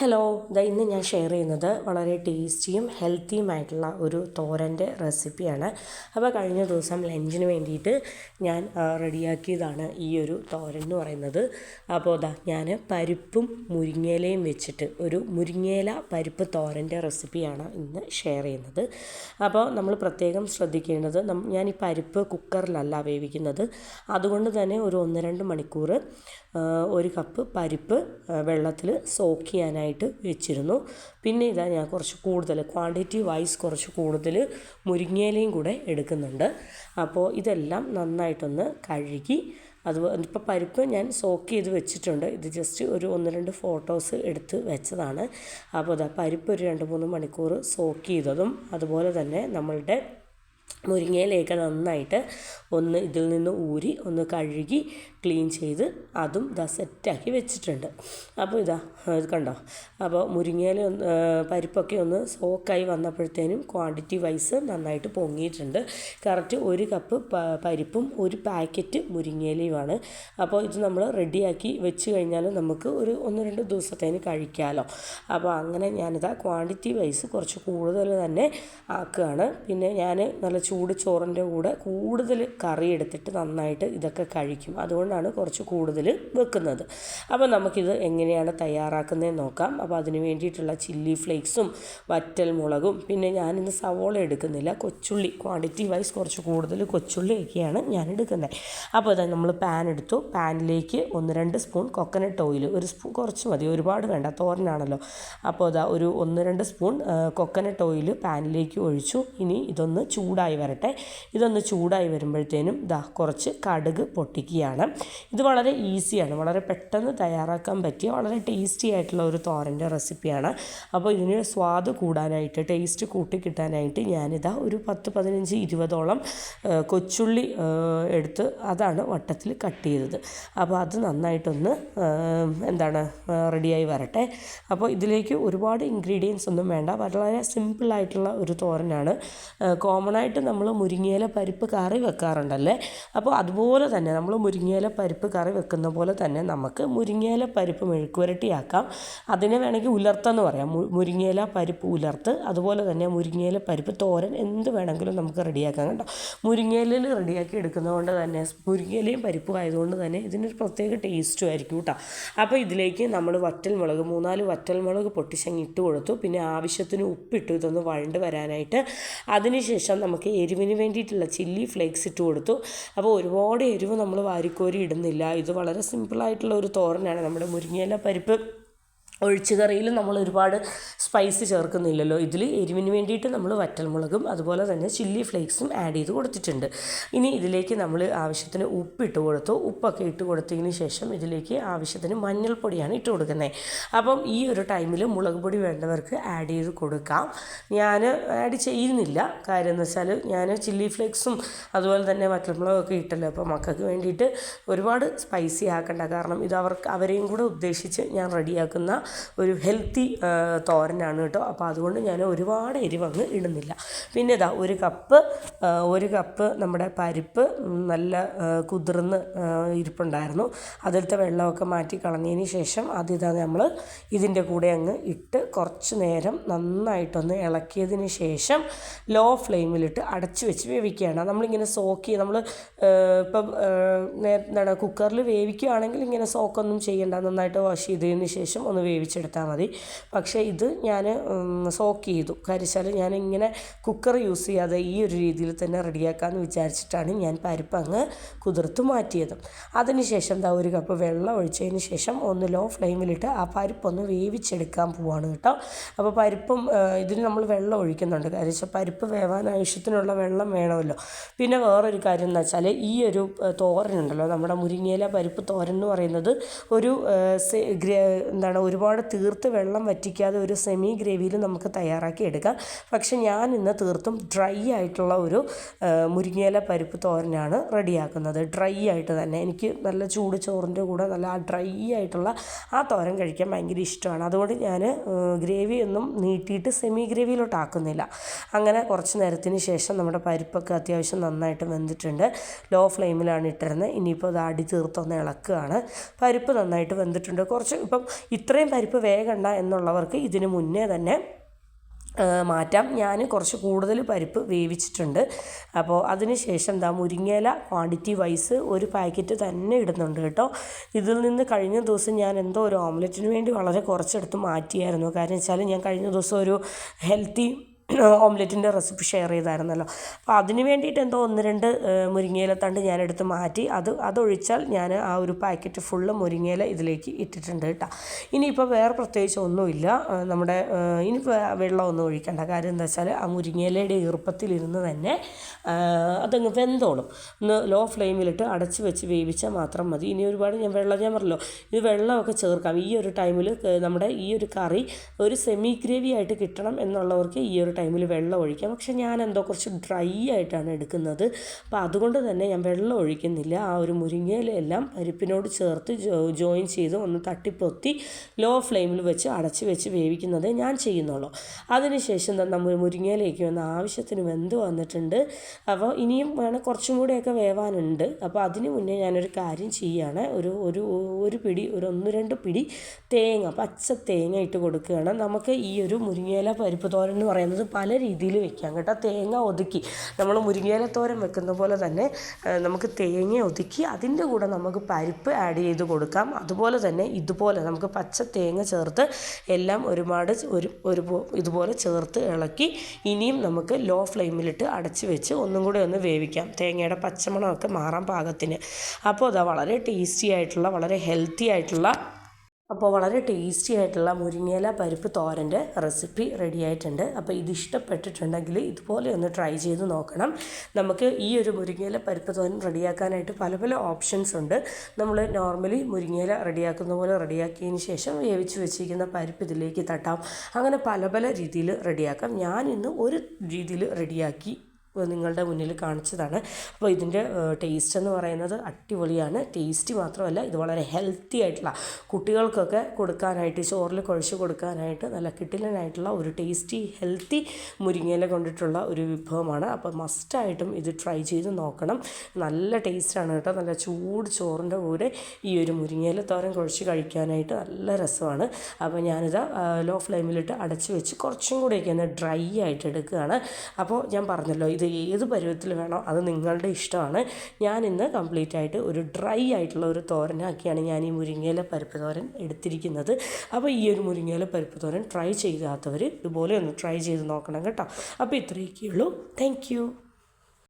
Hello ഇതാ ഇന്ന് ഞാൻ ഷെയർ ചെയ്യുന്നത് വളരെ ടേസ്റ്റിയും ഹെൽത്തിയുമായിട്ടുള്ള ഒരു തോരന്റെ റെസിപ്പിയാണ് അപ്പോൾ കഴിഞ്ഞ ദിവസം ലഞ്ചിന് വേണ്ടിയിട്ട് ഞാൻ റെഡിയാക്കിയതാണ് ഈ ഒരു തോരൻ എന്ന് പറയുന്നത്. അപ്പോൾ ദാ ഞാൻ പരിപ്പും മുരിങ്ങയിലയും വെച്ചിട്ട് ഒരു മുരിങ്ങയില പരിപ്പ് തോരന്റെ റെസിപ്പിയാണ് ഇന്ന് ഷെയർ ചെയ്യുന്നത്. അപ്പോൾ നമ്മൾ പ്രത്യേകം ശ്രദ്ധിക്കേണ്ടത് ഞാൻ ഈ പരിപ്പ് കുക്കറിലല്ല വേവിക്കുന്നത്. അതുകൊണ്ട് തന്നെ ഒരു ഒന്ന് രണ്ട് മണിക്കൂർ ഒരു കപ്പ് പരിപ്പ് വെള്ളത്തിൽ സോക്ക് ചെയ്യാനായിട്ട് വെച്ചിരുന്നു. പിന്നെ ഇതാ ഞാൻ കുറച്ച് കൂടുതൽ ക്വാണ്ടിറ്റി വൈസ് കുറച്ച് കൂടുതൽ മുരിങ്ങയിലയും കൂടെ എടുക്കുന്നുണ്ട്. അപ്പോൾ ഇതെല്ലാം നന്നായിട്ടൊന്ന് കഴുകി അത് ഇപ്പോൾ പരിപ്പ് ഞാൻ സോക്ക് ചെയ്ത് വെച്ചിട്ടുണ്ട്. ഇത് ജസ്റ്റ് ഒരു ഒന്ന് രണ്ട് ഫോട്ടോസ് എടുത്ത് വെച്ചതാണ്. അപ്പോൾ ഇതാ പരിപ്പ് ഒരു രണ്ട് മൂന്ന് മണിക്കൂർ സോക്ക് ചെയ്തതും അതുപോലെ തന്നെ നമ്മളുടെ മുരിങ്ങയിലേക്ക് നന്നായിട്ട് ഒന്ന് ഇതിൽ നിന്ന് ഊരി ഒന്ന് കഴുകി ക്ലീൻ ചെയ്ത് അതും ഇതാ സെറ്റാക്കി വെച്ചിട്ടുണ്ട്. അപ്പോൾ ഇതാ ഇത് കണ്ടോ? അപ്പോൾ മുരിങ്ങയില ഒന്ന് പരിപ്പൊക്കെ ഒന്ന് സോക്കായി വന്നപ്പോഴത്തേനും ക്വാണ്ടിറ്റി വൈസ് നന്നായിട്ട് പൊങ്ങിയിട്ടുണ്ട്. കറക്റ്റ് ഒരു കപ്പ് പരിപ്പും ഒരു പാക്കറ്റ് മുരിങ്ങയിലയുമാണ്. അപ്പോൾ ഇത് നമ്മൾ റെഡിയാക്കി വെച്ച് കഴിഞ്ഞാൽ നമുക്ക് ഒരു ഒന്ന് രണ്ട് ദിവസത്തേന് കഴിക്കാമല്ലോ അപ്പോൾ അങ്ങനെ ഞാനിതാ ക്വാണ്ടിറ്റി വൈസ് കുറച്ച് കൂടുതൽ തന്നെ ആക്കുകയാണ്. പിന്നെ ഞാൻ നല്ല ചൂട് ചോറിന്റെ കൂടെ കൂടുതൽ കറി എടുത്തിട്ട് നന്നായിട്ട് ഇതൊക്കെ കഴിക്കും. അതുകൊണ്ടാണ് കുറച്ച് കൂടുതൽ വെക്കുന്നത്. അപ്പോൾ നമുക്കിത് എങ്ങനെയാണ് തയ്യാറാക്കുന്നതെന്ന് നോക്കാം. അപ്പോൾ അതിന് വേണ്ടിയിട്ടുള്ള ചില്ലി ഫ്ലേക്സും വറ്റൽ മുളകും പിന്നെ ഞാനിന്ന് സവോള എടുക്കുന്നില്ല. കൊച്ചുള്ളി ക്വാണ്ടിറ്റി വൈസ് കുറച്ച് കൂടുതൽ കൊച്ചുള്ളിയൊക്കെയാണ് ഞാൻ എടുക്കുന്നത്. അപ്പോൾ അതായത് നമ്മൾ പാൻ എടുത്തു. പാനിലേക്ക് ഒന്ന് രണ്ട് സ്പൂൺ കൊക്കനട്ട് ഓയിൽ ഒരു സ്പൂൺ കുറച്ച് മതി. ഒരുപാട് വേണ്ട തോരനാണല്ലോ. അപ്പോൾ അതാ ഒരു ഒന്ന് രണ്ട് സ്പൂൺ കൊക്കനട്ട് ഓയിൽ പാനിലേക്ക് ഒഴിച്ചു. ഇനി ഇതൊന്ന് ചൂടായി വരട്ടെ. ഇതൊന്ന് ചൂടായി വരുമ്പോഴത്തേനും ഇതാ കുറച്ച് കടുക് പൊട്ടിക്കുകയാണ്. ഇത് വളരെ ഈസിയാണ് വളരെ പെട്ടെന്ന് തയ്യാറാക്കാൻ പറ്റിയ വളരെ ടേസ്റ്റി ആയിട്ടുള്ള ഒരു തോരന്റെ റെസിപ്പിയാണ് അപ്പോൾ ഇതിന് സ്വാദ് കൂടാനായിട്ട് ടേസ്റ്റ് കൂട്ടി കിട്ടാനായിട്ട് ഞാനിതാ ഒരു പത്ത് പതിനഞ്ച് ഇരുപതോളം കൊച്ചുള്ളി എടുത്ത് അതാണ് വട്ടത്തിൽ കട്ട് ചെയ്തത്. അപ്പോൾ അത് നന്നായിട്ടൊന്ന് എന്താണ് റെഡിയായി വരട്ടെ. അപ്പോൾ ഇതിലേക്ക് ഒരുപാട് ഇൻഗ്രീഡിയൻസ് ഒന്നും വേണ്ട വളരെ സിമ്പിളായിട്ടുള്ള ഒരു തോരനാണ്. കോമൺ ആയിട്ട് നമ്മൾ മുരിങ്ങയില പരിപ്പ് കറി വെക്കാറുണ്ടല്ലേ? അപ്പോൾ അതുപോലെ തന്നെ നമ്മൾ മുരിങ്ങയില പരിപ്പ് കറി വെക്കുന്ന പോലെ തന്നെ നമുക്ക് മുരിങ്ങയില പരിപ്പ് മെഴുക്കുവരട്ടിയാക്കാം. അതിനെ വേണമെങ്കിൽ ഉലർത്തെന്ന് പറയാം. മുരിങ്ങയില പരിപ്പ് ഉലർത്ത് അതുപോലെ തന്നെ മുരിങ്ങയില പരിപ്പ് തോരൻ എന്ത് വേണമെങ്കിലും നമുക്ക് റെഡിയാക്കാം കേട്ടോ. മുരിങ്ങയിലയിൽ റെഡിയാക്കി എടുക്കുന്നതുകൊണ്ട് തന്നെ മുരിങ്ങയിലയും പരിപ്പും ആയതുകൊണ്ട് തന്നെ ഇതിനൊരു പ്രത്യേക ടേസ്റ്റും ആയിരിക്കും കേട്ടോ. അപ്പോൾ ഇതിലേക്ക് നമ്മൾ വറ്റൽ മുളക് മൂന്നാൽ വറ്റൽ മുളക് പൊട്ടിച്ചങ്ങ് ഇട്ട് കൊടുത്തു. പിന്നെ ആവശ്യത്തിന് ഉപ്പിട്ടു ഇതൊന്ന് വഴണ്ട് വരാനായിട്ട്. അതിനുശേഷം നമുക്ക് എരിവിന് വേണ്ടിയിട്ടുള്ള ചില്ലി ഫ്ലേക്സ് ഇട്ട് കൊടുത്തു. അപ്പോൾ ഒരുപാട് എരിവ് നമ്മൾ വാരിക്കോരി ഇടുന്നില്ല. ഇത് വളരെ സിമ്പിളായിട്ടുള്ള ഒരു തോരനാണ്. നമ്മുടെ മുരിങ്ങയില പരിപ്പ് ഒഴിച്ച് കറിയിൽ നമ്മൾ ഒരുപാട് സ്പൈസ് ചേർക്കുന്നില്ലല്ലോ. ഇതിൽ എരിവിന് വേണ്ടിയിട്ട് നമ്മൾ വറ്റൽമുളകും അതുപോലെ തന്നെ ചില്ലി ഫ്ലേക്സും ആഡ് ചെയ്ത് കൊടുത്തിട്ടുണ്ട്. ഇനി ഇതിലേക്ക് നമ്മൾ ആവശ്യത്തിന് ഉപ്പിട്ട് കൊടുത്തു. ഉപ്പൊക്കെ ഇട്ട് കൊടുത്തതിന് ശേഷം ഇതിലേക്ക് ആവശ്യത്തിന് മഞ്ഞൾപ്പൊടിയാണ് ഇട്ട് കൊടുക്കുന്നത് അപ്പം ഈ ഒരു ടൈമിൽ മുളക് പൊടി വേണ്ടവർക്ക് ആഡ് ചെയ്ത് കൊടുക്കാം. ഞാൻ ആഡ് ചെയ്യുന്നില്ല. കാര്യം എന്ന് വെച്ചാൽ ഞാൻ ചില്ലി ഫ്ലേക്സും അതുപോലെ തന്നെ വറ്റൽമുളകൊക്കെ ഇട്ടല്ലോ. അപ്പോൾ മക്കൾക്ക് വേണ്ടിയിട്ട് ഒരുപാട് സ്പൈസി ആക്കണ്ട. കാരണം ഇത് അവർക്ക് അവരെയും കൂടെ ഉദ്ദേശിച്ച് ഞാൻ റെഡിയാക്കുന്ന ഒരു ഹെൽത്തി തോരനാണ് കേട്ടോ. അപ്പോൾ അതുകൊണ്ട് ഞാൻ ഒരുപാട് എരിവങ്ങ് ഇടുന്നില്ല. പിന്നെ ഇതാ ഒരു കപ്പ് ഒരു കപ്പ് നമ്മുടെ പരിപ്പ് നല്ല കുതിർന്ന് ഇരിപ്പുണ്ടായിരുന്നു. അതിലത്തെ വെള്ളമൊക്കെ മാറ്റി കളഞ്ഞതിന് ശേഷം അതിതാ നമ്മൾ ഇതിന്റെ കൂടെ അങ്ങ് ഇട്ട് കുറച്ച് നേരം നന്നായിട്ടൊന്ന് ഇളക്കിയതിന് ശേഷം ലോ ഫ്ലെയിമിലിട്ട് അടച്ചു വെച്ച് വേവിക്കുകയാണ്. നമ്മളിങ്ങനെ സോക്ക് നമ്മൾ ഇപ്പം എന്താണ് കുക്കറിൽ വേവിക്കുകയാണെങ്കിൽ ഇങ്ങനെ സോക്കൊന്നും ചെയ്യേണ്ട. നന്നായിട്ട് വാഷ് ചെയ്തതിന് ശേഷം ഒന്ന് വേവിച്ചെടുത്താൽ മതി. പക്ഷേ ഇത് ഞാൻ സോക്ക് ചെയ്തു. കരിച്ചാൽ ഞാൻ ഇങ്ങനെ കുക്കർ യൂസ് ചെയ്യാതെ ഈ ഒരു രീതിയിൽ തന്നെ റെഡിയാക്കാമെന്ന് വിചാരിച്ചിട്ടാണ് ഞാൻ പരിപ്പ് അങ്ങ് കുതിർത്ത് മാറ്റിയത്. അതിനുശേഷം ദാ ഒരു കപ്പ് വെള്ളം ഒഴിച്ചതിന് ശേഷം ഒന്ന് ലോ ഫ്ലെയിമിലിട്ട് ആ പരിപ്പൊന്ന് വേവിച്ചെടുക്കാൻ പോവാണ് കേട്ടോ. അപ്പോൾ പരിപ്പും ഇതിന് നമ്മൾ വെള്ളം ഒഴിക്കുന്നുണ്ട്. കാര്യം വെച്ചാൽ പരിപ്പ് വേവാൻ ആവശ്യത്തിനുള്ള വെള്ളം വേണമല്ലോ. പിന്നെ വേറൊരു കാര്യം എന്ന് വെച്ചാൽ ഈ ഒരു തോരനുണ്ടല്ലോ നമ്മുടെ മുരിങ്ങയില പരിപ്പ് തോരൻ എന്ന് പറയുന്നത് ഒരു എന്താണ് ഒരുപാട് തീർത്ത് വെള്ളം വറ്റിക്കാതെ ഒരു സെമി ഗ്രേവിയിൽ നമുക്ക് തയ്യാറാക്കി എടുക്കാം. പക്ഷെ ഞാൻ ഇന്ന് തീർത്തും ഡ്രൈ ആയിട്ടുള്ള ഒരു മുരിങ്ങയില പരിപ്പ് തോരനാണ് റെഡിയാക്കുന്നത്. ഡ്രൈ ആയിട്ട് തന്നെ. എനിക്ക് നല്ല ചൂട് ചോറിന്റെ കൂടെ നല്ല ആ ഡ്രൈ ആയിട്ടുള്ള ആ തോരൻ കഴിക്കാൻ ഭയങ്കര ഇഷ്ടമാണ്. അതുകൊണ്ട് ഞാൻ ഗ്രേവി ഒന്നും നീട്ടിയിട്ട് സെമി ഗ്രേവിയിലോട്ട് ആക്കുന്നില്ല. അങ്ങനെ കുറച്ച് നേരത്തിന് ശേഷം നമ്മുടെ പരിപ്പൊക്കെ അത്യാവശ്യം നന്നായിട്ട് വെന്തിട്ടുണ്ട്. ലോ ഫ്ലെയിമിലാണ് ഇട്ടിരുന്നത്. ഇനിയിപ്പോൾ അത് അടി തീർത്തൊന്ന് ഇളക്കുകയാണ്. പരിപ്പ് നന്നായിട്ട് വെന്തിട്ടുണ്ട്. കുറച്ച് ഇപ്പം ഇത്രയും പരിപ്പ് വേഗണ്ട എന്നുള്ളവർക്ക് ഇതിന് മുന്നേ തന്നെ മാറ്റാം. ഞാൻ കുറച്ച് കൂടുതൽ പരിപ്പ് വേവിച്ചിട്ടുണ്ട്. അപ്പോൾ അതിന് ശേഷം എന്താ മുരിങ്ങയില ക്വാണ്ടിറ്റി വൈസ് ഒരു പാക്കറ്റ് തന്നെ ഇടുന്നുണ്ട് കേട്ടോ. ഇതിൽ നിന്ന് കഴിഞ്ഞ ദിവസം ഞാൻ എന്തോ ഒരു ഓംലെറ്റിന് വേണ്ടി വളരെ കുറച്ചെടുത്ത് മാറ്റിയായിരുന്നു. കാരണം വെച്ചാൽ ഞാൻ കഴിഞ്ഞ ദിവസം ഒരു ഹെൽത്തി ഓംലെറ്റിന്റെ റെസിപ്പി ഷെയർ ചെയ്തായിരുന്നല്ലോ. അപ്പോൾ അതിന് വേണ്ടിയിട്ട് എന്തോ ഒന്ന് രണ്ട് മുരിങ്ങയില തണ്ട് ഞാനെടുത്ത് മാറ്റി. അത് അതൊഴിച്ചാൽ ഞാൻ ആ ഒരു പാക്കറ്റ് ഫുള്ള് മുരിങ്ങയില ഇതിലേക്ക് ഇട്ടിട്ടുണ്ട് കേട്ടോ. ഇനിയിപ്പോൾ വേറെ പ്രത്യേകിച്ച് ഒന്നുമില്ല. നമ്മുടെ ഇനി വെള്ളമൊന്നും ഒഴിക്കേണ്ട. കാര്യം എന്താ വെച്ചാൽ ആ മുരിങ്ങയിലയുടെ ഈർപ്പത്തിലിരുന്ന് തന്നെ അതങ്ങ് വെന്തോളും. ഒന്ന് ലോ ഫ്ലെയിമിലിട്ട് അടച്ച് വെച്ച് വേവിച്ചാൽ മാത്രം മതി. ഇനി ഒരുപാട് ഞാൻ വെള്ളം ഞാൻ പറഞ്ഞല്ലോ ഇത് വെള്ളമൊക്കെ ചേർക്കാം. ഈ ഒരു ടൈമിൽ നമ്മുടെ ഈ ഒരു കറി ഒരു സെമി ഗ്രേവി ആയിട്ട് കിട്ടണം എന്നുള്ളവർക്ക് ഈ ഒരു ടൈമിൽ വെള്ളം ഒഴിക്കാം പക്ഷേ ഞാൻ എന്തോ കുറച്ച് ഡ്രൈ ആയിട്ടാണ് എടുക്കുന്നത്. അപ്പോൾ അതുകൊണ്ട് തന്നെ ഞാൻ വെള്ളം ഒഴിക്കുന്നില്ല. ആ ഒരു മുരിങ്ങയിലെല്ലാം പരിപ്പിനോട് ചേർത്ത് ജോയിൻ ചെയ്ത് ഒന്ന് തട്ടിപ്പൊത്തി ലോ ഫ്ലെയിമിൽ വെച്ച് അടച്ച് വെച്ച് വേവിക്കുന്നത് ഞാൻ ചെയ്യുന്നുള്ളൂ. അതിനുശേഷം നമ്മൾ മുരിങ്ങയിലേക്ക് വന്ന ആവശ്യത്തിന് വെന്ത് വന്നിട്ടുണ്ട്. അപ്പോൾ ഇനിയും വേണം കുറച്ചും കൂടെയൊക്കെ വേവാനുണ്ട്. അപ്പോൾ അതിന് മുന്നേ ഞാനൊരു കാര്യം ചെയ്യുകയാണ് ഒരു ഒരു ഒരു പിടി ഒരു ഒന്ന് രണ്ട് പിടി തേങ്ങ പച്ച തേങ്ങ ഇട്ട് കൊടുക്കുകയാണ്. നമുക്ക് ഈ ഒരു മുരിങ്ങയില പരിപ്പ് തോരൻ എന്ന് പറയുന്നത് പല രീതിയിൽ വെക്കാം കേട്ടോ. തേങ്ങ ഒതുക്കി. നമ്മൾ മുരിങ്ങയില തോരൻ വെക്കുന്ന പോലെ തന്നെ നമുക്ക് തേങ്ങ ഒതുക്കി അതിന്റെ കൂടെ നമുക്ക് പരിപ്പ് ആഡ് ചെയ്ത് കൊടുക്കാം. അതുപോലെ തന്നെ ഇതുപോലെ നമുക്ക് പച്ച തേങ്ങ ചേർത്ത് എല്ലാം ഒരുപാട് ഒരു ഒരു ഇതുപോലെ ചേർത്ത് ഇളക്കി ഇനിയും നമുക്ക് ലോ ഫ്ലെയിമിലിട്ട് അടച്ച് വെച്ച് ഒന്നും കൂടെ ഒന്ന് വേവിക്കാം. തേങ്ങയുടെ പച്ചമണമൊക്കെ മാറാൻ പാകത്തിന്. അപ്പോൾ അതാ വളരെ ടേസ്റ്റി ആയിട്ടുള്ള വളരെ ഹെൽത്തി ആയിട്ടുള്ള അപ്പോൾ വളരെ ടേസ്റ്റി ആയിട്ടുള്ള മുരിങ്ങയില പരിപ്പ് തോരന്റെ റെസിപ്പി റെഡി ആയിട്ടുണ്ട്. അപ്പോൾ ഇത് ഇഷ്ടപ്പെട്ടിട്ടുണ്ടെങ്കിൽ ഇതുപോലെ ഒന്ന് ട്രൈ ചെയ്ത് നോക്കണം. നമുക്ക് ഈ ഒരു മുരിങ്ങയില പരിപ്പ് തോരൻ റെഡിയാക്കാനായിട്ട് പല പല ഓപ്ഷൻസ് ഉണ്ട്. നമ്മൾ നോർമലി മുരിങ്ങയില റെഡിയാക്കുന്ന പോലെ റെഡിയാക്കിയതിന് ശേഷം വേവിച്ച് വെച്ചിരിക്കുന്ന പരിപ്പ് ഇതിലേക്ക് തട്ടാം. അങ്ങനെ പല പല രീതിയിൽ റെഡിയാക്കാം ഞാൻ ഇന്ന് ഒരു രീതിയിൽ റെഡിയാക്കി നിങ്ങളുടെ മുന്നിൽ കാണിച്ചതാണ്. അപ്പോൾ ഇതിന്റെ ടേസ്റ്റ് എന്ന് പറയുന്നത് അടിപൊളിയാണ്. ടേസ്റ്റി മാത്രമല്ല ഇത് വളരെ ഹെൽത്തി ആയിട്ടുള്ള കുട്ടികൾക്കൊക്കെ കൊടുക്കാനായിട്ട് ചോറിൽ കുഴച്ച് കൊടുക്കാനായിട്ട് നല്ല കിട്ടിലനായിട്ടുള്ള ഒരു ടേസ്റ്റി ഹെൽത്തി മുരിങ്ങയില കൊണ്ടിട്ടുള്ള ഒരു വിഭവമാണ്. അപ്പോൾ മസ്റ്റായിട്ടും ഇത് ട്രൈ ചെയ്ത് നോക്കണം. നല്ല ടേസ്റ്റാണ് കേട്ടോ. നല്ല ചൂട് ചോറിന്റെ കൂടെ ഈ ഒരു മുരിങ്ങയില തോരൻ കുഴച്ച് കഴിക്കാനായിട്ട് നല്ല രസമാണ്. അപ്പോൾ ഞാനിത് ലോ ഫ്ലെയിമിലിട്ട് അടച്ച് വെച്ച് കുറച്ചും കൂടെയൊക്കെ ഒന്ന് ഡ്രൈ ആയിട്ട് എടുക്കുകയാണ്. അപ്പോൾ ഞാൻ പറഞ്ഞല്ലോ ഇത് ഏത് പരുവത്തിൽ വേണോ അത് നിങ്ങളുടെ ഇഷ്ടമാണ്. ഞാൻ ഇന്ന് കംപ്ലീറ്റ് ആയിട്ട് ഒരു ഡ്രൈ ആയിട്ടുള്ള ഒരു തോരനാക്കിയാണ് ഞാൻ ഈ മുരിങ്ങയില പരിപ്പ് തോരൻ എടുത്തിരിക്കുന്നത്. അപ്പോൾ ഈ ഒരു മുരിങ്ങയില പരിപ്പ് തോരൻ ട്രൈ ചെയ്യാത്തവർ ഇതുപോലെ ഒന്ന് ട്രൈ ചെയ്ത് നോക്കണം കേട്ടോ. അപ്പോൾ ഇത്രയൊക്കെയുള്ളൂ. താങ്ക്